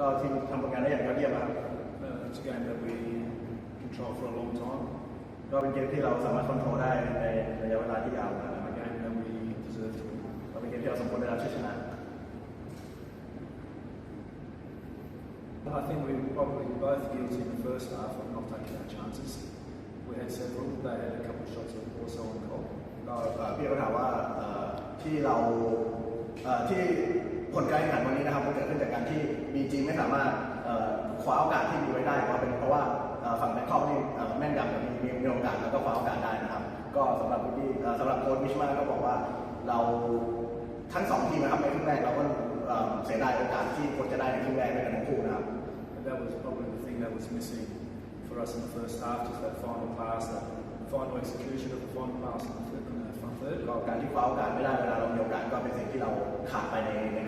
ก็ทีมทำผลงานได้อย่างยอดเยี่ยมครับ Uh, it's a game that we control for a long time, ก็เป็นเกมที่เราสามารถคอนโทรลได้ในระยะเวลาที่ยาวนะครับ a game that we deserve to win. ก็เป็นเกมที่เราสมควรได้รับชัยชนะ I think we were probably both guilty in the first half of not taking our chances. We had several. They had a couple of shots that were also on goal. ก็เอ่อพี่ก็ถามว่าเอ่อที่เราเอ่อที่ผลการแข่งขันวันนี้นะครับ ที่บีจีไม่สามารถเอ่อคว้าโอกาสที่มีไว้ได้เพราะเป็นเพราะว่าเอ่อฝั่งแบงคอกนี่เอ่อแม่นยำกับมีมีมีโอกาสแล้วก็คว้าโอกาสได้นะครับ ก็สำหรับพี่เอ่อสำหรับโค้ชมิชมาก็บอกว่าเราทั้งสองทีมนะครับในครึ่งแรกเราก็เอ่อเสียดายโอกาสที่ควรจะได้ในครึ่งแรกด้วยกันทั้งคู่นะครับ And that was probably the thing that was missing for us in the first half, just that final pass, that final execution of the final pass in the, third, in the front third. ก็การที่คว้าโอกาสไม่ได้เวลาเรามีโอกาสก็เป็นสิ่งที่เราขาดไปในใน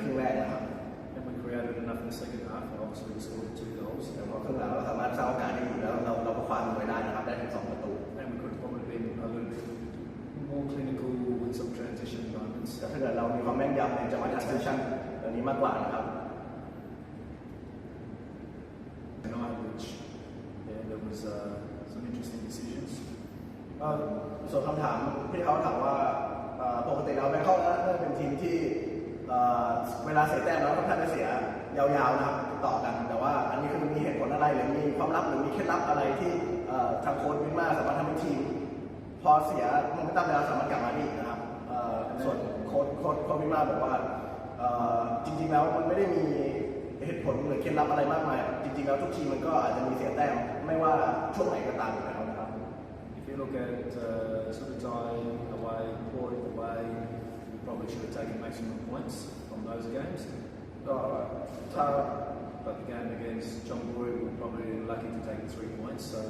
second half, and obviously we scored two goals. แต่พอครึ่งหลังเราสามารถสร้างโอกาสได้อยู่แล้วเราเราก็คว้ามันไว้ได้นะครับได้ถึงสองประตู And we could have probably been a little bit more clinical with some transition moments. แต่ถ้าเกิดเรามีความแม่นยำในจังหวะ transition อันนี้มากกว่านะครับ Tonight, which yeah, there was uh, some interesting decisions. ก็ส่วนคำถามที่เขาถามว่าเอ่อปกติเราแบงคอกนั้นเป็นทีมที่เอ่อ เวลาเสียแต้มแล้วค่อนข้างจะเสียยาวๆนะครับต่อกันแต่ว่าอันนี้คือมีเหตุผลอะไรหรือมีความลับหรือมีเคล็ดลับอะไรที่ทางโค้ชวินมาสามารถทำให้ทีม พอเสียโมเมนตัมแล้วสามารถกลับมาได้อีกนะครับส่วนโค้ชโค้ชโค้ชวินมาบอกว่าจริง ๆแล้วมันไม่ได้มีเหตุผลหรือเคล็ดลับอะไรมากมาย จริงๆแล้วทุกทีมมันก็อาจจะมีเสียแต้มไม่ว่าช่วงไหนก็ตามอยู่แล้วนะครับ If you look at uh, sort of dying away, Port away, we probably should have taken maximum points those games. ก็ถ้า But the game against John Boy, we were probably lucky to take the three points. So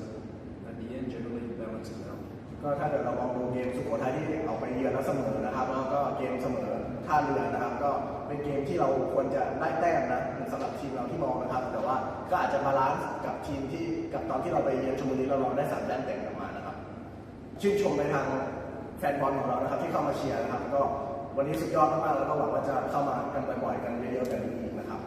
at the end, generally, the balance is out. ก็ถ้าเกิดเรามองดูเกมสุโขทัยที่ออกไปเยือนแล้วเสมอนะครับแล้วก็เกมเสมอท่าเรือนะครับ ก็เป็นเกมที่เราควรจะได้แต้มนะสำหรับทีมเราที่มองนะครับ แต่ว่าก็อาจจะบาลานซ์กับทีมที่กับตอนที่เราไปเยือนชลบุรีเราเราได้สามแต้มเต็มกลับมานะครับชื่นชมไปทางแฟนบอลของเรานะครับที่เข้ามาเชียร์นะครับก็ วันนี้สุดยอดมากแล้วก็หวังว่าจะเข้ามากันบ่อยๆกันเยอะๆกันอีกนะครับ